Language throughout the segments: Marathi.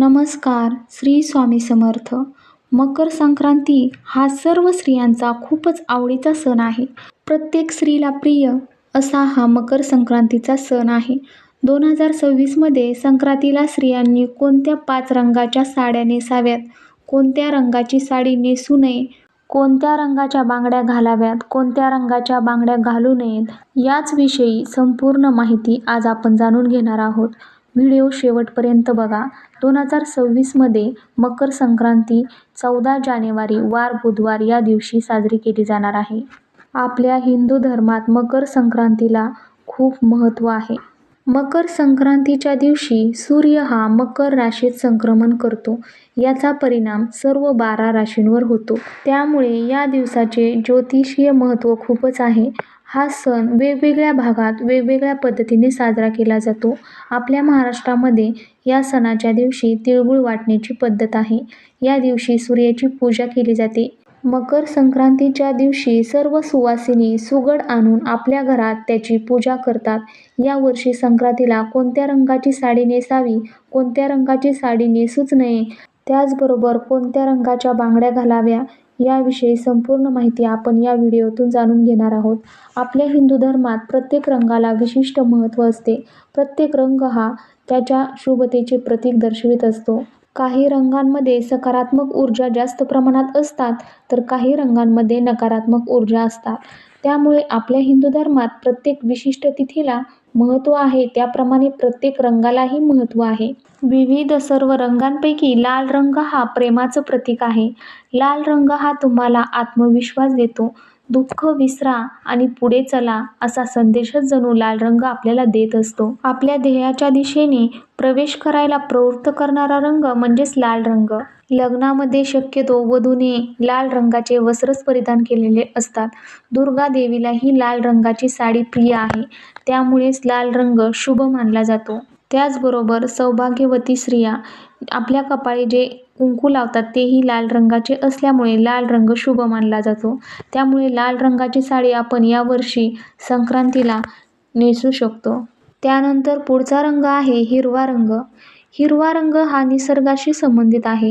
नमस्कार श्री स्वामी समर्थ. मकर संक्रांती हा सर्व स्त्रियांचा खूपच आवडीचा सण आहे. प्रत्येक स्त्रीला प्रिय असा हा मकर संक्रांतीचा सण आहे. दोन हजार सव्वीसमध्ये संक्रांतीला स्त्रियांनी कोणत्या पाच रंगाच्या साड्या नेसाव्यात? कोणत्या रंगाची साडी नेसू नये? कोणत्या रंगाच्या बांगड्या घालाव्यात? कोणत्या रंगाच्या बांगड्या घालू नयेत? याचविषयी संपूर्ण माहिती आज आपण जाणून घेणार आहोत. व्हिडिओ शेवटपर्यंत बघा. दोन हजार सव्वीसमध्ये मकर संक्रांती चौदा जानेवारी वार बुधवार या दिवशी साजरी केली जाणार आहे. आपल्या हिंदू धर्मात मकर संक्रांतीला खूप महत्त्व आहे. मकर संक्रांतीच्या दिवशी सूर्य हा मकर राशीत संक्रमण करतो. याचा परिणाम सर्व बारा राशींवर होतो. त्यामुळे या दिवसाचे ज्योतिषीय महत्त्व खूपच आहे. हा सण वेगवेगळ्या भागात वेगवेगळ्या पद्धतीने साजरा केला जातो. आपल्या महाराष्ट्रामध्ये या सणाच्या दिवशी तिळगुळ वाटण्याची पद्धत आहे. या दिवशी सूर्याची पूजा केली जाते. मकर संक्रांतीच्या दिवशी सर्व सुवासिनी सुगड आणून आपल्या घरात त्याची पूजा करतात. यावर्षी संक्रांतीला कोणत्या रंगाची साडी नेसावी कोणत्या रंगाची साडी नेसूच नये त्याचबरोबर कोणत्या रंगाच्या बांगड्या घालाव्या याविषयी संपूर्ण माहिती आपण या व्हिडिओतून जाणून घेणार आहोत. आपल्या हिंदू धर्मात प्रत्येक रंगाला विशिष्ट महत्त्व असते. प्रत्येक रंग हा त्याच्या शुभतेचे प्रतीक दर्शवित असतो. काही रंगांमध्ये सकारात्मक ऊर्जा जास्त प्रमाणात असतात तर काही रंगांमध्ये नकारात्मक ऊर्जा असतात. त्यामुळे आपल्या हिंदू धर्मात प्रत्येक विशिष्ट तिथीला महत्त्व आहे. त्याप्रमाणे प्रत्येक रंगालाही महत्त्व आहे. विविध सर्व रंगांपैकी लाल रंग हा प्रेमाचं प्रतीक आहे. लाल रंग हा तुम्हाला आत्मविश्वास देतो. दुःख विसरा आणि पुढे चला असा संदेशच जणू लाल रंग आपल्याला देत असतो. आपल्या ध्येयाच्या दिशेने प्रवेश करायला प्रवृत्त करणारा रंग म्हणजेच लाल रंग. लग्नामध्ये शक्यतो वधूने लाल रंगाचे वस्त्रच परिधान केलेले असतात. दुर्गा देवीलाही लाल रंगाची साडी प्रिय आहे. त्यामुळेच लाल रंग शुभ मानला जातो. त्याचबरोबर सौभाग्यवती स्त्रिया आपल्या कपाळी जे कुंकू लावतात तेही लाल रंगाचे असल्यामुळे लाल रंग शुभ मानला जातो. त्यामुळे लाल रंगाची साडी आपण यावर्षी संक्रांतीला नेसू शकतो. त्यानंतर पुढचा रंग आहे हिरवा रंग. हिरवा रंग हा निसर्गाशी संबंधित आहे.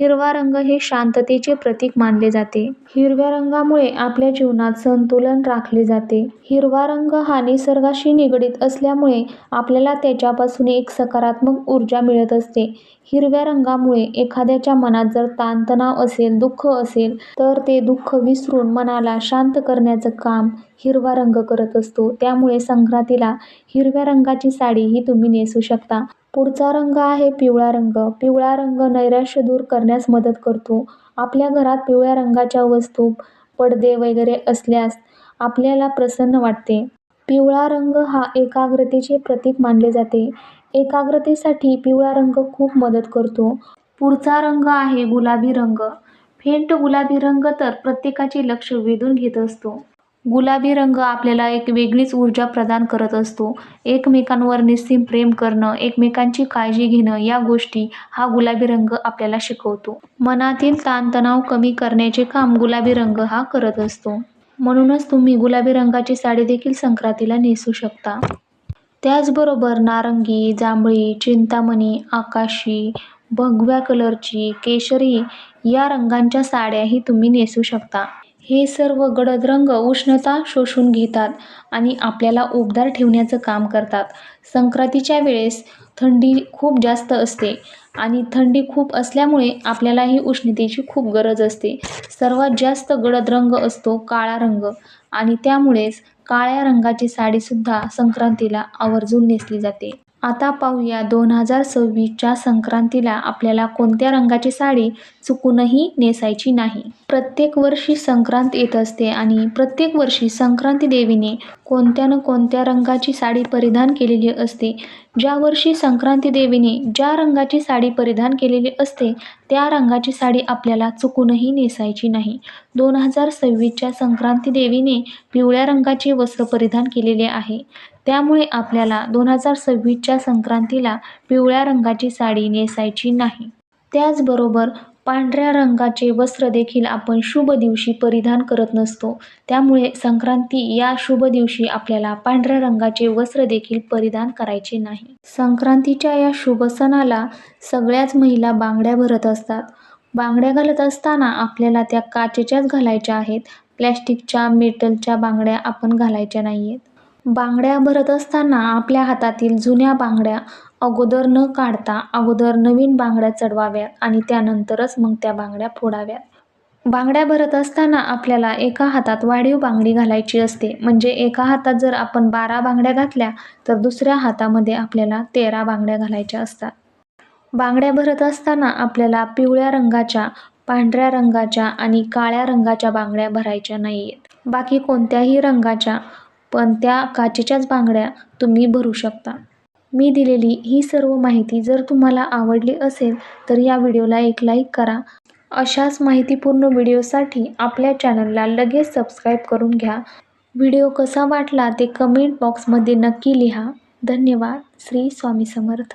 हिरवा रंग हे शांततेचे प्रतीक मानले जाते. हिरव्या रंगामुळे आपल्या जीवनात संतुलन राखले जाते. हिरवा रंग हा निसर्गाशी निगडीत असल्यामुळे आपल्याला त्याच्यापासून एक सकारात्मक ऊर्जा मिळत असते. हिरव्या रंगामुळे एखाद्याच्या मनात जर ताणतणाव असेल दुःख असेल तर ते दुःख विसरून मनाला शांत करण्याचं काम हिरवा रंग करत असतो. त्यामुळे संक्रांतीला हिरव्या रंगाची साडी ही तुम्ही नेसू शकता. पुढचा रंग आहे पिवळा रंग. पिवळा रंग नैराश्य दूर करण्यास मदत करतो. आपल्या घरात पिवळ्या रंगाच्या वस्तू पडदे वगैरे असल्यास आपल्याला प्रसन्न वाटते. पिवळा रंग हा एकाग्रतेचे प्रतीक मानले जाते. एकाग्रतेसाठी पिवळा रंग खूप मदत करतो. पुढचा रंग आहे गुलाबी रंग. फेंट गुलाबी रंग तर प्रत्येकाचे लक्ष वेधून घेत असतो. गुलाबी रंग आपल्याला एक वेगळीच ऊर्जा प्रदान करत असतो. एकमेकांवर निस्सीम प्रेम करणं एकमेकांची काळजी घेणं या गोष्टी हा गुलाबी रंग आपल्याला शिकवतो. मनातील ताणतणाव कमी करण्याचे काम गुलाबी रंग हा करत असतो. म्हणूनच तुम्ही गुलाबी रंगाची साडी देखील संक्रांतीला नेसू शकता. त्याचबरोबर नारंगी जांभळी चिंतामणी आकाशी भगव्या कलरची केशरी या रंगांच्या साड्याही तुम्ही नेसू शकता. हे सर्व गडद रंग उष्णता शोषून घेतात आणि आपल्याला उबदार ठेवण्याचं काम करतात. संक्रांतीच्या वेळेस थंडी खूप जास्त असते आणि थंडी खूप असल्यामुळे आपल्यालाही उष्णतेची खूप गरज असते. सर्वात जास्त गडद रंग असतो काळा रंग आणि त्यामुळेच काळ्या रंगाची साडीसुद्धा संक्रांतीला आवर्जून नेसली जाते. आता पाहूया दोन हजार सव्वीसच्या संक्रांतीला आपल्याला कोणत्या रंगाची साडी चुकूनही नेसायची नाही. प्रत्येक वर्षी संक्रांत येत असते आणि प्रत्येक वर्षी संक्रांती देवीने कोणत्या न कोणत्या रंगाची साडी परिधान केलेली असते ज्या वर्षी संक्रांती देवीने ज्या रंगाची साडी परिधान केलेली असते त्या रंगाची साडी आपल्याला चुकूनही नेसायची नाही. दोन हजार सव्वीसच्या संक्रांती देवीने पिवळ्या रंगाचे वस्त्र परिधान केलेले आहे. त्यामुळे आपल्याला दोन हजार सव्वीसच्या संक्रांतीला पिवळ्या रंगाची साडी नेसायची नाही. त्याचबरोबर पांढऱ्या रंगाचे वस्त्र देखील आपण शुभ दिवशी परिधान करत नसतो. त्यामुळे संक्रांती या शुभ दिवशी आपल्याला पांढऱ्या रंगाचे वस्त्र देखील परिधान करायचे नाही. संक्रांतीच्या या शुभ सणाला सगळ्याच महिला बांगड्या भरत असतात. बांगड्या घालत असताना आपल्याला त्या काचेच्याच घालायच्या आहेत. प्लॅस्टिकच्या मेटलच्या बांगड्या आपण घालायच्या नाही आहेत बांगड्या भरत असताना आपल्या हातातील जुन्या बांगड्या अगोदर न काढता अगोदर नवीन बांगड्या चढवाव्यात आणि त्यानंतरच मग त्या बांगड्या फोडाव्यात. बांगड्या भरत असताना आपल्याला एका हातात वाढीव बांगडी घालायची असते. म्हणजे एका हातात जर आपण बारा बांगड्या घातल्या तर दुसऱ्या हातामध्ये आपल्याला तेरा बांगड्या घालायच्या असतात. बांगड्या भरत असताना आपल्याला पिवळ्या रंगाच्या पांढऱ्या रंगाच्या आणि काळ्या रंगाच्या बांगड्या भरायच्या नाही आहेत बाकी कोणत्याही रंगाच्या पण त्या काचेच्याच बांगड्या तुम्ही भरू शकता. मी दिलेली ही सर्व माहिती जर तुम्हाला आवडली असेल तर या व्हिडिओला एक लाईक करा. अशाच माहितीपूर्ण व्हिडिओसाठी आपल्या चॅनलला लगेच सबस्क्राईब करून घ्या. व्हिडिओ कसा वाटला ते कमेंट बॉक्समध्ये नक्की लिहा. धन्यवाद. श्री स्वामी समर्थ.